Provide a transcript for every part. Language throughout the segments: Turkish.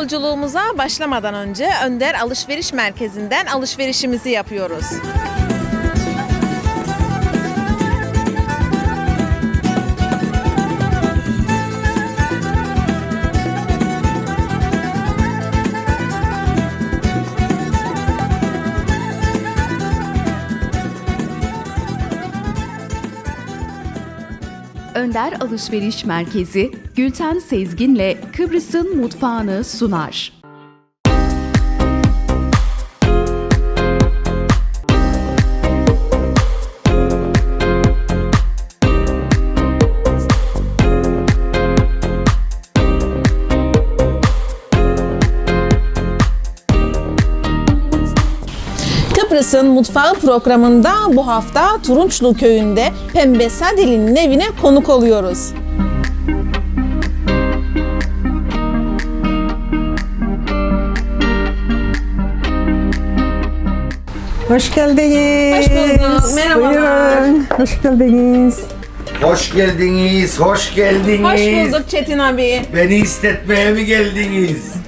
Yolculuğumuza başlamadan önce Önder Alışveriş Merkezi'nden alışverişimizi yapıyoruz. Önder Alışveriş Merkezi Gülten Sezgin'le Kıbrıs'ın mutfağını sunar. Kıbrıs'ın Mutfağı programında bu hafta Turunçlu Köyü'nde Pembe Sadeli'nin evine konuk oluyoruz. Hoş geldiniz. Hoş bulduk, merhabalar. Buyurun, hoş geldiniz. Hoş geldiniz, hoş geldiniz. Hoş bulduk Çetin abi. Beni istetmeye mi geldiniz?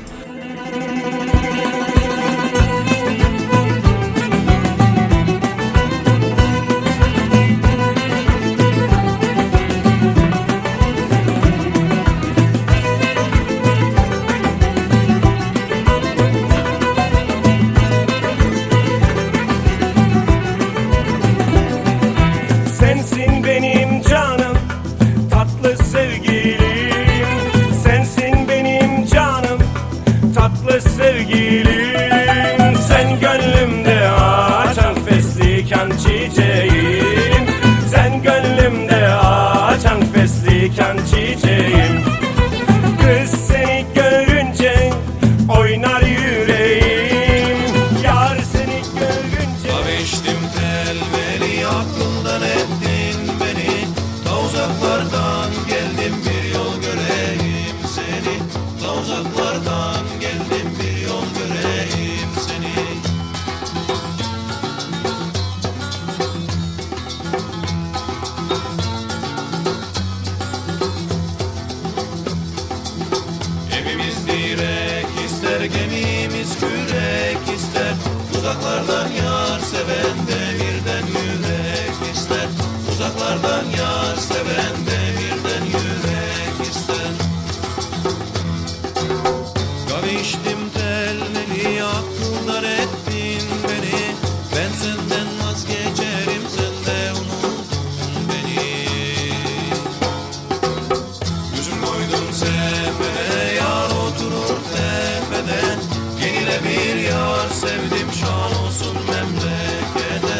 Sevmeye yar oturur tepeden Yenile bir yar sevdim şan olsun memlekete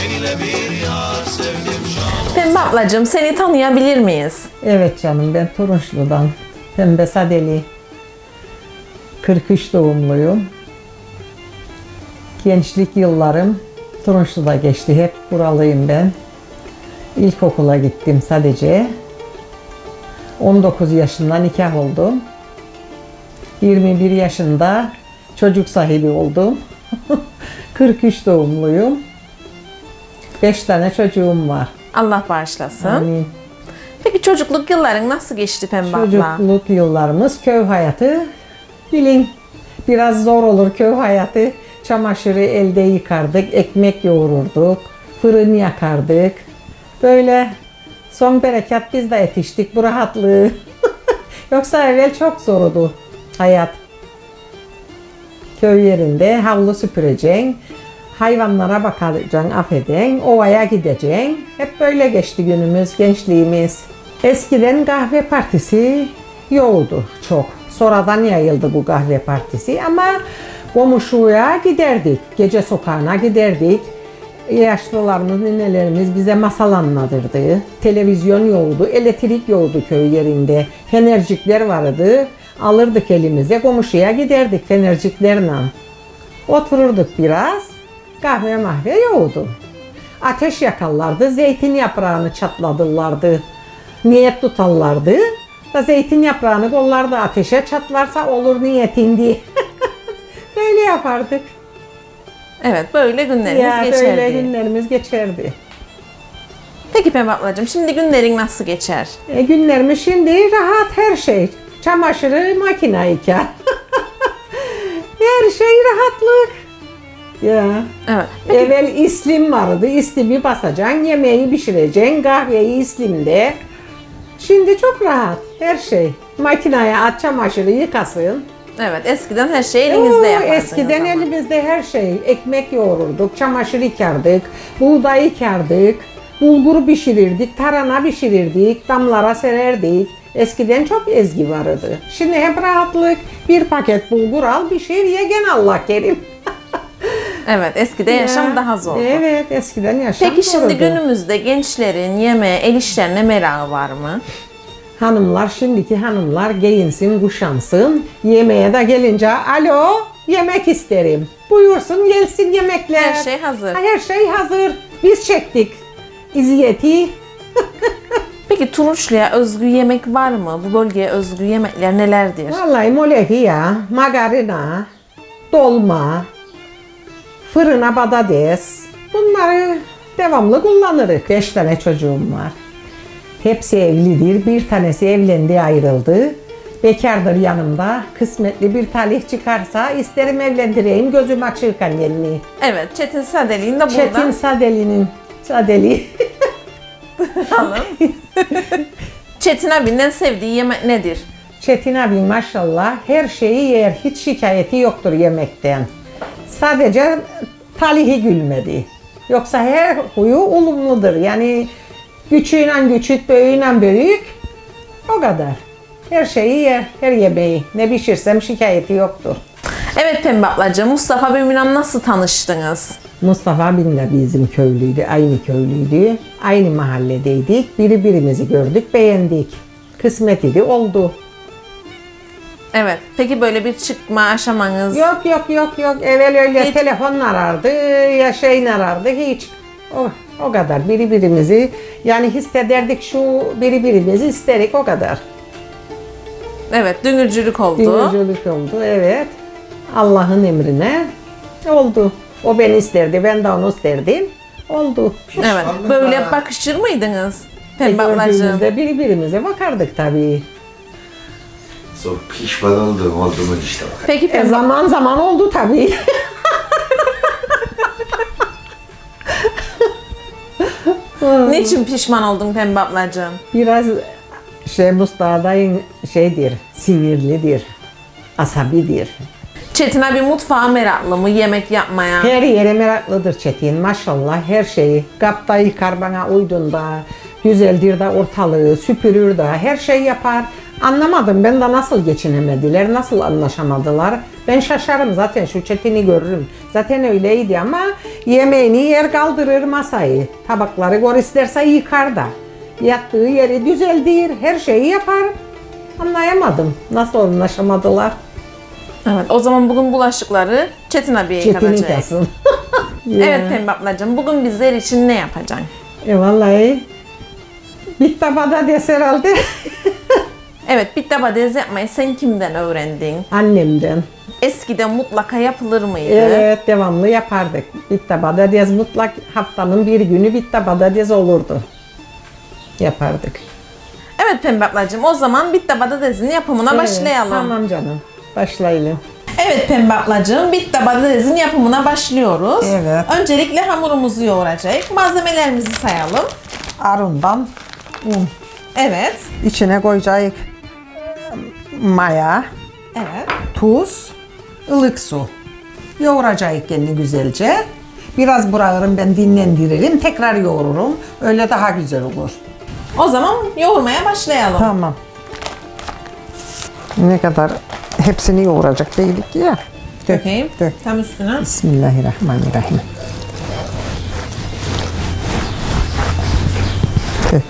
Yenile bir yar sevdim şan olsun Pembe ablacığım seni tanıyabilir miyiz? Evet canım ben Turunçlu'dan. Pembe Sadeli. 43 doğumluyum. Gençlik yıllarım Turunçlu'da geçti. Hep buralıyım ben. İlkokula gittim sadece. 19 yaşında nikah oldum. 21 yaşında çocuk sahibi oldum. 43 doğumluyum. 5 tane çocuğum var. Allah bağışlasın. Amin. Peki çocukluk yılların nasıl geçti Pembe abla? Çocukluk yıllarımız köy hayatı bilin biraz zor olur köy hayatı. Çamaşırı elde yıkardık, ekmek yoğururduk, fırın yakardık. Böyle son berekat biz de yetiştik bu rahatlığı. Yoksa evvel çok zordu hayat. Köy yerinde havlu süpüreceksin, hayvanlara bakacaksın, affedin, ovaya gideceksin. Hep böyle geçti günümüz, gençliğimiz. Eskiden kahve partisi yoktu çok. Sonradan yayıldı bu kahve partisi ama komşuya giderdik. Gece sokağına giderdik. Yaşlılarımız, ninelerimiz bize masal anlatırdı. Televizyon yoktu, elektrik yoktu köy yerinde. Fenercikler vardı. Alırdık elimize, komşuya giderdik fenerciklerle. Otururduk biraz. Kahve mahve yoktu. Ateş yakarlardı, zeytin yaprağını çatladırlardı. Niyet tutarlardı. Da zeytin yaprağını kollarda ateşe çatlarsa olur niyetin diye. Böyle yapardık. Evet böyle günlerimiz ya geçerdi. böyle günlerimiz geçerdi. Peki Pembe ablacığım şimdi günlerin nasıl geçer? E, günlerimiz şimdi rahat her şey. Çamaşırı makine yıkar. Her şey rahatlık. Ya. Evet. Evvel islim vardı. İslimi basacaksın, yemeği pişireceksin, kahveyi islimde. Şimdi çok rahat her şey. Makineye at çamaşırı yıkasın. Evet. Eskiden her şey elinizde Oo, yapardınız Eskiden ama. elimizde her şey. Ekmek yoğururduk, çamaşır yıkardık, buğday yıkardık, bulgur pişirirdik, tarhana pişirirdik, damlara sererdik. Eskiden çok ezgi vardı. Şimdi hep rahatlık. Bir paket bulgur al, pişir, ye gene Allah kerim. Evet. Eskide yaşam Ya, daha zordu. Evet, eskiden yaşam Peki şimdi zordu. günümüzde gençlerin yemeğe, el işlerine merakı var mı? Hanımlar, şimdiki hanımlar giyinsin, kuşansın. Yemeğe de gelince, alo, yemek isterim. Buyursun, gelsin yemekler. Her şey hazır. Ha, Her şey hazır. Biz çektik iziyeti. Peki Turunçlu'ya özgü yemek var mı? Bu bölgeye özgü yemekler nelerdir? Vallahi molefiya, magarina, dolma, fırına patates. Bunları devamlı kullanırız. Beş tane çocuğum var. Hepsi evlidir. Bir tanesi evlendi ayrıldı. Bekardır yanımda. Kısmetli bir talih çıkarsa isterim evlendireyim gözüm açırken gelmeyi. Evet. Çetin Sadeli'nin de burada. Çetin Sadeli'nin Sadeli. Çetin abinin en sevdiği yemek nedir? Çetin abi maşallah her şeyi yer. Hiç şikayeti yoktur yemekten. Sadece talihi gülmedi. Yoksa her huyu olumludur. Yani küçüğüyle küçük, büyüğüyle büyük. O kadar. Her şeyi yer, her yemeği. Ne pişirsem şikayeti yoktur. Evet Pembe ablacığım, Mustafa Bey'le nasıl tanıştınız? Mustafa abim de bizim köylüydü, aynı köylüydü. Aynı mahalledeydik. Biri birimizi gördük, beğendik. Kısmet idi, oldu. Evet. Peki böyle bir çıkma aşamanız? Yok yok yok yok. Evvel öyle Hiç. telefonla arardı ya şeyin arardı hiç. O, o kadar birbirimizi yani hissederdik şu birbirimizi isterik o kadar. Evet, dünürcülük oldu. Dinleyicilik oldu evet. Allah'ın emrine oldu. O beni isterdi ben de onu isterdim. Oldu. Evet. Böyle var. bakışır mıydınız? E, Pembe gördüğümüzde birbirimize bakardık tabii. Sonra pişman oldum olduğumu işte bak. Peki E, Pembe zaman zaman oldu tabii. Niçin pişman oldun Pembe ablacığım? Biraz şey Mustafa dayın şeydir, sinirlidir, asabidir. Çetin abi mutfağa meraklı mı? Yemek yapmaya? Her yere meraklıdır Çetin maşallah her şeyi. Kapta yıkar bana uydunda, düzeldir de ortalığı, süpürür de her şey yapar. Anlamadım ben de nasıl geçinemediler, nasıl anlaşamadılar. Ben şaşarım zaten şu Çetin'i görürüm. Zaten öyleydi ama yemeğini yer kaldırır masayı. Tabakları gor isterse yıkar da. Yattığı yeri düzeldir, her şeyi yapar. Anlayamadım nasıl anlaşamadılar. Evet. O zaman bugün bulaşıkları Çetin abiye Çetin'in yıkatacak. kasın. Evet Pembe ablacığım. Bugün bizler için ne yapacaksın? E vallahi bir tabada des herhalde Evet, bitti badez yapmayı sen kimden öğrendin? annemden. Eskiden mutlaka yapılır mıydı? Evet devamlı yapardık. Bir tabada des mutlak haftanın bir günü bir tabada des olurdu. Yapardık. Evet Pembe ablacığım o zaman bitti badezin yapımına Evet, başlayalım. Tamam canım. Başlayalım. Evet Pembe ablacığım bitti badezin yapımına başlıyoruz. Evet. Öncelikle hamurumuzu yoğuracağız. Malzemelerimizi sayalım. Arundan un. Evet. içine koyacağız maya, Evet. tuz, ılık su. Yoğuracağız kendi güzelce. Biraz bırakırım ben dinlendiririm. Tekrar yoğururum. Öyle daha güzel olur. O zaman yoğurmaya başlayalım. Tamam. Ne kadar hepsini yoğuracak değilik ya. Dök, Dökeyim. dök. Tam üstüne. Bismillahirrahmanirrahim. Dök,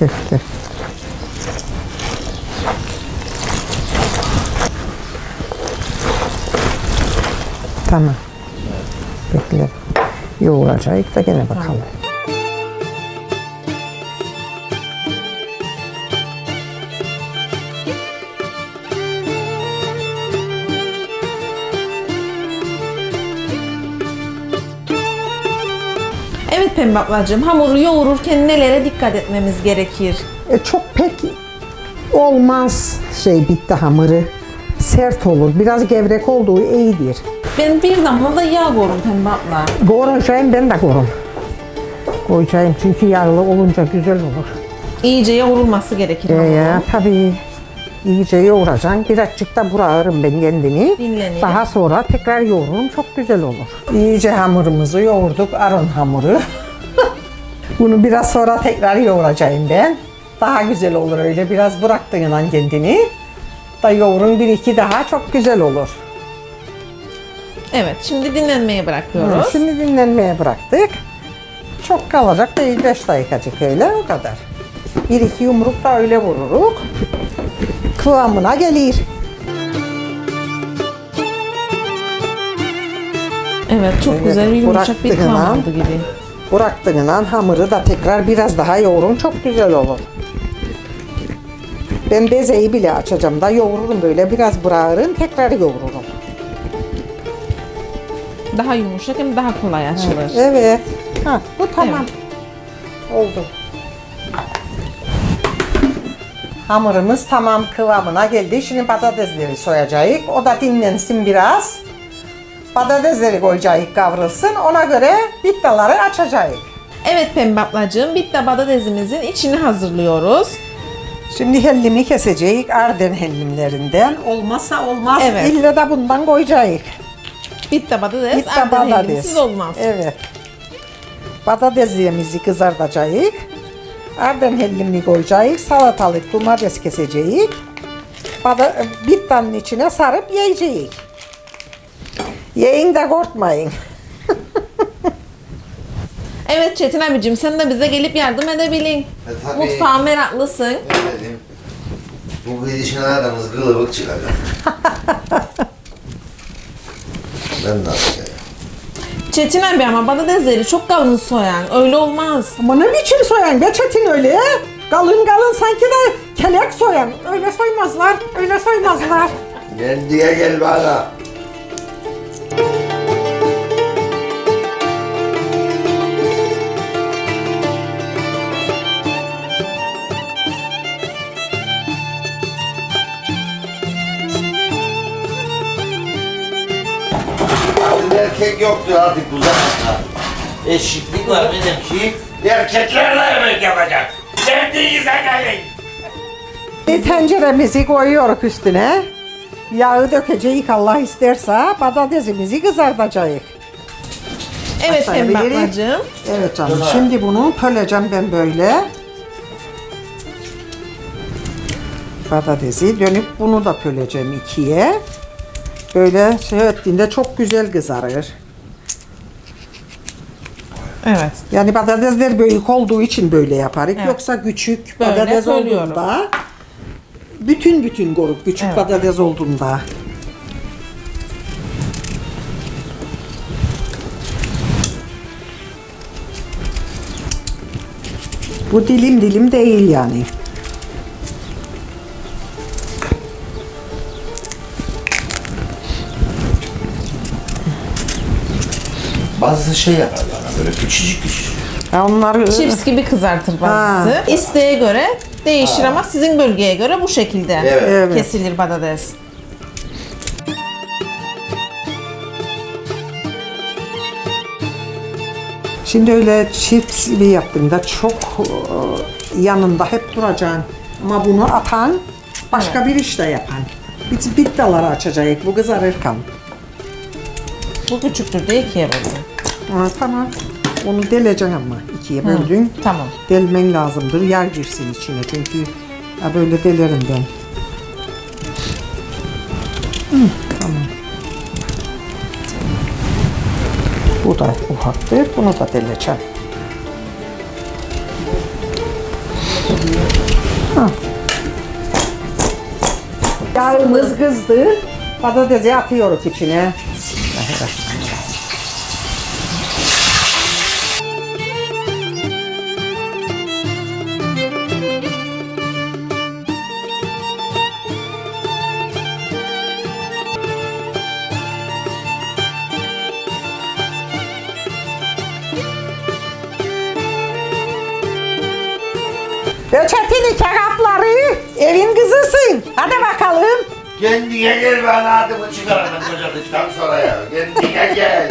dök, dök. Tamam. Bekle. Yoğuracak da gene bakalım. Evet Pembe ablacığım hamuru yoğururken nelere dikkat etmemiz gerekir? E, çok pek olmaz şey bitti hamuru. sert olur. Biraz gevrek olduğu iyidir. Ben bir damla da yağ koyurum Pembe abla. Koyacağım ben de korum. Koyacağım çünkü yağlı olunca güzel olur. İyice yoğrulması gerekir. Ee, ya, tabii iyice yoğuracaksın. Birazcık da burarım ben kendimi. Dinleneyim. Daha sonra tekrar yoğururum. Çok güzel olur. İyice hamurumuzu yoğurduk. Aron hamuru. Bunu biraz sonra tekrar yoğuracağım ben. Daha güzel olur öyle. Biraz bıraktığından kendini. Da yoğurun bir iki daha çok güzel olur. Evet şimdi dinlenmeye bırakıyoruz. Şimdi dinlenmeye bıraktık. Çok kalacak değil 5 dakikacık öyle o kadar. Bir iki yumruk da öyle vururuk. Kıvamına gelir. Evet çok Evet, güzel bir yumuşak bir kıvam aldı gibi. Bıraktığından hamuru da tekrar biraz daha yoğurun çok güzel olur. Ben bezeyi bile açacağım da yoğururum böyle biraz bırakırım tekrar yoğururum. Daha yumuşak hem daha kolay açılır. Evet. Ha, bu tamam. Oldu. Hamurumuz tamam kıvamına geldi. Şimdi patatesleri soyacağız. O da dinlensin biraz. Patatesleri koyacağız kavrulsun. Ona göre bittaları açacağız. Evet Pembe ablacığım bitti patatesimizin içini hazırlıyoruz. Şimdi hellimi keseceğiz. Arden hellimlerinden. Olmazsa olmaz. Evet. İlle de bundan koyacağız. Bitti patates, Bitti hellimsiz olmaz. Evet. Patatesimizi kızartacağız. Arden hellimini koyacağız. Salatalık, domates keseceğiz. Pata, bittanın içine sarıp yiyeceğiz. Yiyin de korkmayın. Evet Çetin abicim sen de bize gelip yardım edebilin. E, tabii. Mutfağa meraklısın. Dedim. Bu gidişin aramız kılıbık çıkacak. ben nasıl ya? Çetin abi ama patatesleri çok kalın soyan. Öyle olmaz. Ama ne biçim soyan be Çetin öyle? Kalın kalın sanki de kelek soyan. Öyle soymazlar, öyle soymazlar. Gel diye gel bana. Erkek yoktur artık bu zamanda. Eşitlik var benim ki. Erkekler de yemek yapacak. Kendinize gelin. Bir tenceremizi koyuyoruz üstüne. Yağı dökeceğiz Allah isterse patatesimizi kızartacağız. Evet Pembe ablacığım. Evet canım şimdi bunu pöleceğim ben böyle. Patatesi dönüp bunu da pöleceğim ikiye. Böyle şey ettiğinde çok güzel kızarır. Evet. Yani patatesler büyük olduğu için böyle yaparız. Evet. Yoksa küçük Böyle patates olduğunda bütün bütün korup küçük Evet. patates olduğunda. Bu dilim dilim değil yani. Bazı şey yapar bana böyle küçücük küçücük. Ha, onları Chips gibi kızartır bazısı. İsteğe göre değişir ama sizin bölgeye göre bu şekilde Evet. Evet. kesilir patates. Şimdi öyle chips gibi yaptığımda çok e, yanında hep duracaksın. Ama bunu atan başka bir iş de yapan. Biz bittaları açacağız bu kızarırken. Bu küçüktür de ikiye bölün. Ha, tamam. Onu deleceksin ama ikiye böldün. Tamam. Delmen lazımdır. Yer girsin içine çünkü ha, böyle delerim ben. Hı, tamam. Bu da ufaktır. Bunu da deleceğim. Ha. Yağımız kızdı. Patatesi atıyoruz içine. Kendine gel ben adımı çıkardım kocadıktan sonra ya. Kendine gel.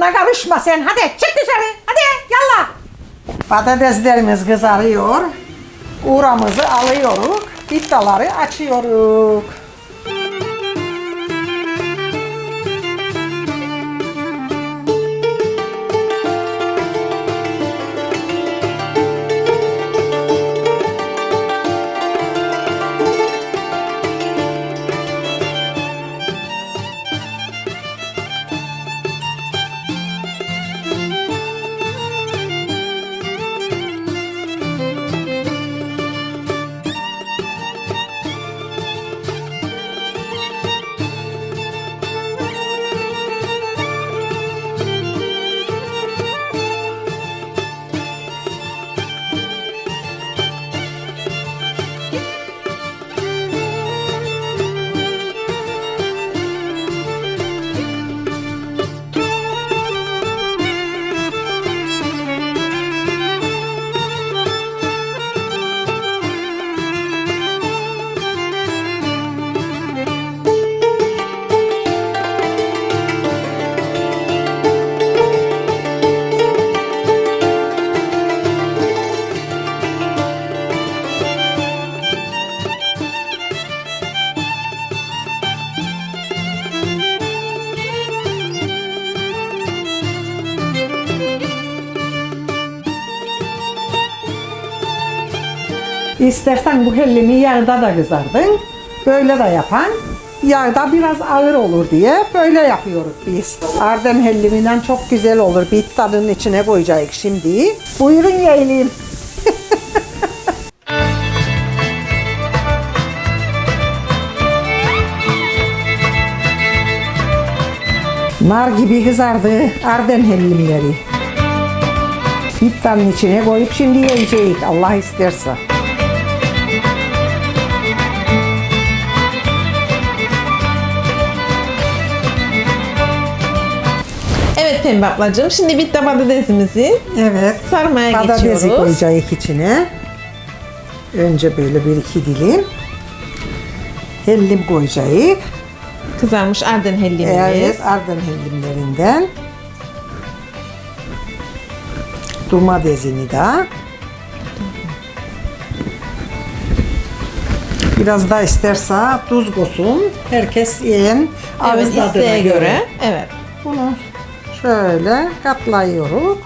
Hamuruna karışma sen. Hadi çık dışarı. Hadi yallah. Patateslerimiz kızarıyor. Uğramızı alıyoruz. Bittaları açıyoruz. İstersen bu hellimi yağda da kızardın. Böyle de yapan. Yağda biraz ağır olur diye böyle yapıyoruz biz. Arden helliminden çok güzel olur. Bir tadının içine koyacağız şimdi. Buyurun yiyelim. Nar gibi kızardı Arden hellimleri. Bittanın içine koyup şimdi yiyeceğiz Allah isterse. Pembe ablacığım şimdi bitti patatesimizi Evet. sarmaya Patatesi geçiyoruz. koyacağız içine. Önce böyle bir iki dilim. Hellim koyacağız. Kızarmış Arden hellimimiz. Evet, Arden hellimlerinden. Domatesini de. Biraz da isterse tuz koysun. Herkes yiyen ağız Evet tadına isteğe göre. Evet. Bunu şöyle katlayıyoruz.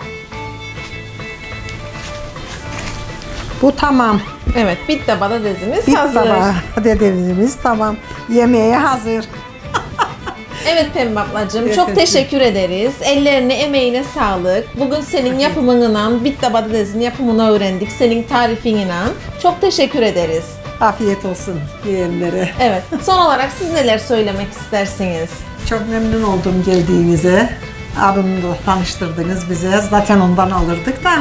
Bu tamam. Evet bitti patatesimiz Bir hazır. tabağı dediğimiz tamam. Yemeğe hazır. Evet Pembe ablacığım Evet, çok evet. teşekkür ederiz. Ellerine emeğine sağlık. Bugün senin yapımınla bitti patatesin yapımını öğrendik. Senin tarifinle. Çok teşekkür ederiz. Afiyet olsun yiyenlere. Evet. Son olarak siz neler söylemek istersiniz? Çok memnun oldum geldiğinize. Abimle tanıştırdınız bize. Zaten ondan alırdık da.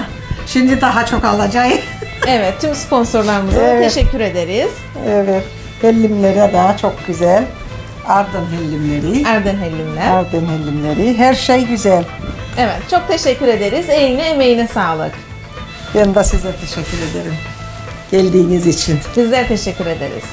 Şimdi daha çok alacağız. Evet, tüm sponsorlarımıza Evet. teşekkür ederiz. evet. Hellimlere daha çok güzel. Ardan hellimleri. Erden Hellimler. Ardan hellimleri. Her şey güzel. Evet, çok teşekkür ederiz. Eline emeğine sağlık. Ben de size teşekkür ederim. Geldiğiniz için. Bizler teşekkür ederiz.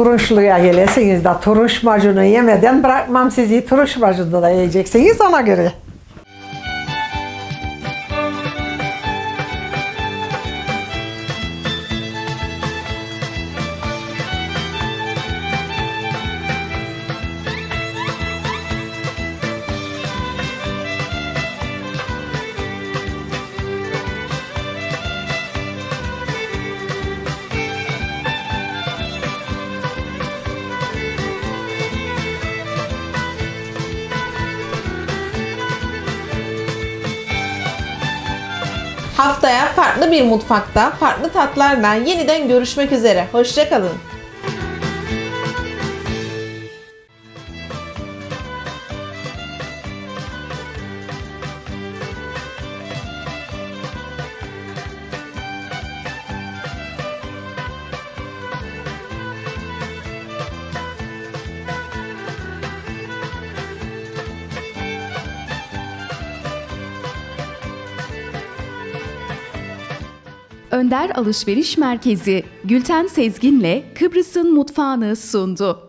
Turunçluya gelesiniz de turunç macunu yemeden bırakmam sizi turunç macunu da yiyeceksiniz ona göre. Haftaya farklı bir mutfakta, farklı tatlarla yeniden görüşmek üzere. Hoşçakalın. Önder Alışveriş Merkezi Gülten Sezgin'le Kıbrıs'ın mutfağını sundu.